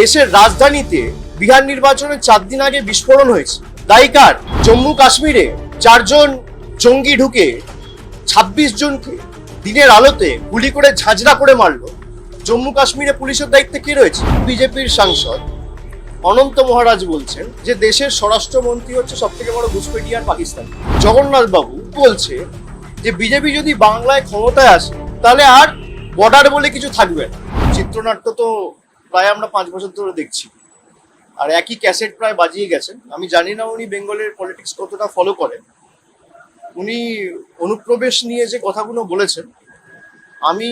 দেশের রাজধানীতে বিহার নির্বাচনের চার দিন আগে বিস্ফোরণ হয়েছে। দায়িকার জম্মু কাশ্মীরে চারজন জঙ্গি ঢুকে ছাব্বিশ জনকে দিনের আলোতে গুলি করে ঝাঁঝরা করে মারলো। জম্মু কাশ্মীরে পুলিশের দায়িত্বে কে রয়েছে? বিজেপির সাংসদ অনন্ত মহারাজ বলছেন যে দেশের স্বরাষ্ট্রমন্ত্রী হচ্ছে সব থেকে বড় ঘুষপেটি আর পাকিস্তান। জগন্নাথ বাবু বলছে যে বিজেপি যদি বাংলায় ক্ষমতায় আসে, তাহলে আর বর্ডার বলে কিছু থাকবে না। চিত্রনাট্য তো প্রায় আমরা পাঁচ বছর ধরে দেখছি। আর একই ক্যাসেট প্রায় বাজিয়ে গেছেন। আমি জানি না উনি বেঙ্গলের পলিটিক্স কতটা ফলো করেন। উনি অনুপ্রবেশ নিয়ে যে কথাগুলো বলেছেন, আমি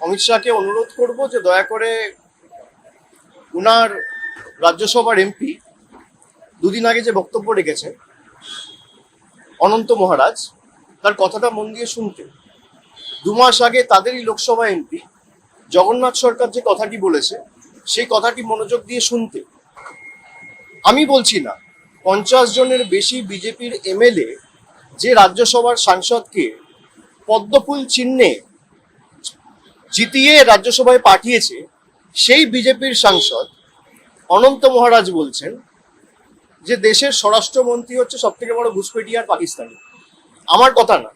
অমিত শাহকে অনুরোধ করব যে দয়া করে উনার রাজ্যসভার এমপি দুদিন আগে যে বক্তব্য রেখেছে অনন্ত মহারাজ, তার কথাটা মন দিয়ে শুনতে। দু মাস আগে তাদেরই লোকসভা এমপি জগন্নাথ সরকার যে কথাটি বলেছে, সেই কথাটি মনোযোগ দিয়ে শুনতে। আমি বলছি না, পঞ্চাশ জনের বেশি বিজেপির এমএলএ যে রাজ্যসভার সাংসদকে পদ্মফুল চিহ্নে জিতিয়ে রাজ্যসভায় পাঠিয়েছে, সেই বিজেপির সাংসদ অনন্ত মহারাজ বলছেন যে দেশের স্বরাষ্ট্রমন্ত্রী হচ্ছে সব থেকে বড় ঘুষপেটি আর পাকিস্তানি। আমার কথা না।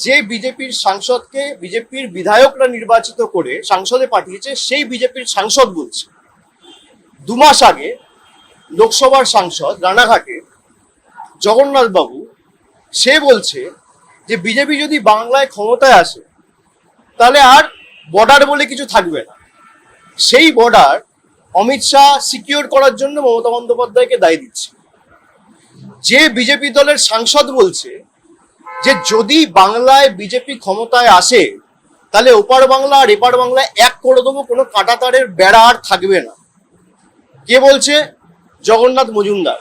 যে বিজেপির সাংসদকে বিজেপির বিধায়করা নির্বাচিত করে সাংসদে পাঠিয়েছে, সেই বিজেপির সাংসদ বলছে। দু মাস আগে লোকসভার সাংসদ রানাঘাটে জগন্নাথ বাবু সে বলছে যে বিজেপি যদি বাংলায় ক্ষমতায় আসে, তাহলে আর বর্ডার বলে কিছু থাকবে না। সেই বর্ডার অমিত শাহ সিকিউর করার জন্য মমতা বন্দ্যোপাধ্যায়কে দায় দিচ্ছে। যে বিজেপি দলের সাংসদ বলছে যে যদি বাংলায় বিজেপি ক্ষমতায় আসে, তাহলে ওপার বাংলা আর এপার বাংলায় এক করে দেবো, কোনো কাঁটাতারের বেড়া আর থাকবে না। কে বলছে? জগন্নাথ মজুমদার।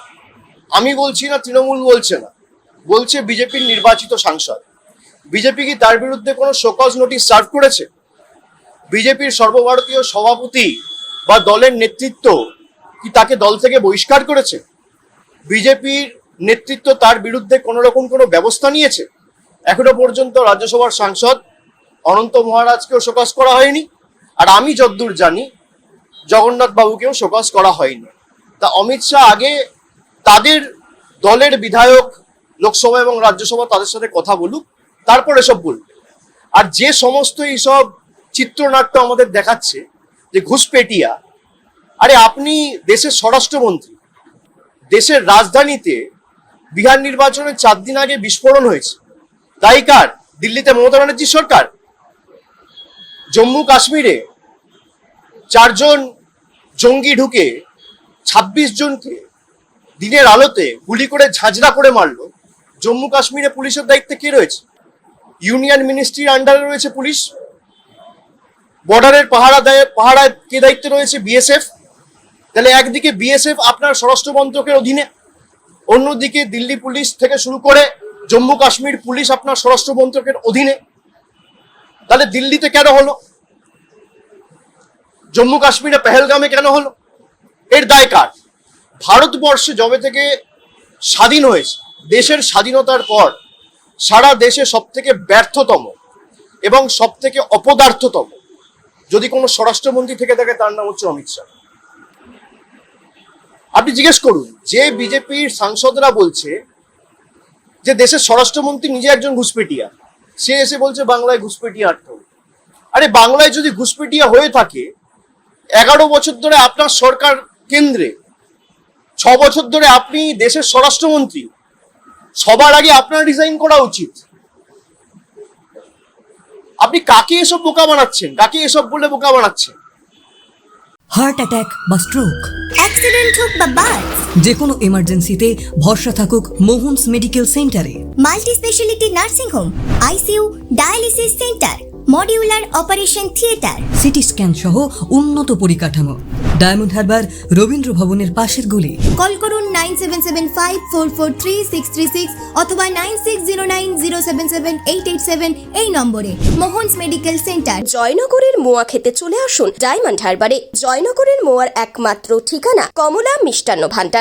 আমি বলছি না, তৃণমূল বলছে না। বলছে বিজেপির নির্বাচিত সাংসদ। বিজেপি কি তার বিরুদ্ধে কোনো শোকজ নোটিশ সার্ভ করেছে? বিজেপির সর্বভারতীয় সভাপতি বা দলের নেতৃত্ব কি তাকে দল থেকে বহিষ্কার করেছে? বিজেপির নেতৃত্ব তার বিরুদ্ধে কোনো রকম কোনো ব্যবস্থা নিয়েছে? এখনও পর্যন্ত রাজ্যসভার সাংসদ অনন্ত মহারাজকেও শোকজ করা হয়নি, আর আমি যদ্দূর জানি জগন্নাথ বাবুকেও শোকজ করা হয়নি। তা অমিত শাহ আগে তাদের দলের বিধায়ক লোকসভা এবং রাজ্যসভা তাদের সাথে কথা বলুক, তারপর এসব বলবে। আর যে সমস্ত এইসব চিত্রনাট্য আমাদের দেখাচ্ছে, যে ঘুষপেটিয়া, আরে আপনি দেশের স্বরাষ্ট্রমন্ত্রী, দেশের রাজধানীতে বিহার নির্বাচনের চার দিন আগে বিস্ফোরণ হয়েছে। দায়িকার দিল্লিতে মমতা ব্যানার্জির সরকার? জম্মু কাশ্মীরে চারজন জঙ্গি ঢুকে ছাব্বিশ জনকে দিনের আলোতে গুলি করে ঝাঁঝরা করে মারলো। জম্মু কাশ্মীরে পুলিশের দায়িত্বে কে রয়েছে? ইউনিয়ন মিনিস্ট্রির আন্ডারে রয়েছে পুলিশ। বর্ডারের পাহারা দেয় পাহারায় কে দায়িত্বে রয়েছে? বিএসএফ। তাহলে একদিকে বিএসএফ আপনার স্বরাষ্ট্র মন্ত্রকের অধীনে অন্যদিকে দিল্লি পুলিশ থেকে শুরু করে জম্মু কাশ্মীর পুলিশ আপনার স্বরাষ্ট্র মন্ত্রকের অধীনে। তাহলে দিল্লিতে কেন হলো? জম্মু কাশ্মীরে পেহেলগামে কেন হলো? এর দায় কার? ভারতবর্ষে যবে থেকে স্বাধীন হয়েছে, দেশের স্বাধীনতার পর সারা দেশে সব থেকে ব্যর্থতম এবং সব থেকে অপদার্থতম। যদি কোনো স্বরাষ্ট্রমন্ত্রী থেকে থাকে, তার নাম হচ্ছে অমিত শাহ। আপনি জিজ্ঞেস করুন, যে বিজেপির সাংসদরা বলছে যে দেশের স্বরাষ্ট্রমন্ত্রী নিজে একজন ঘুষপেটিয়া, সে এসে বলছে বাংলায় ঘুষপেটিয়া আটকাও আরে বাংলায় যদি ঘুষপেটিয়া হয়ে থাকে, এগারো বছর ধরে আপনার সরকার কেন্দ্রে, ছ বছর ধরে আপনি দেশের স্বরাষ্ট্রমন্ত্রী, সবার আগে আপনার রিজাইন করা উচিত। আপনি কাকে এসব বোকা বানাচ্ছেন? কাকে এসব বলে বোকা বানাচ্ছেন? হার্ট অ্যাট্যাক বা স্ট্রোক অ্যাক্সিডেন্ট হোক বা বাস যে কোনো এমার্জেন্সিতে ভরসা থাকুক মোহনস মেডিকেল সেন্টারে multi speciality nursing home ICU dialysis centre modular operation theatre CT scan সহ উন্নত পরিকাঠামো। ডায়মন্ড হারবার রবীন্দ্র ভবনের পাশের গলি। কল করুন nine seven seven five four four three six three six অথবা nine six zero nine zero seven seven eight eight seven এই নম্বরে। Mohans medical centre. জয়নগরের মোয়া খেতে চলে আসুন ডায়মন্ড হারবারে। জয়নগরের মোয়ার একমাত্র ঠিকানা কমলা মিষ্টান্ন ভান্ডার।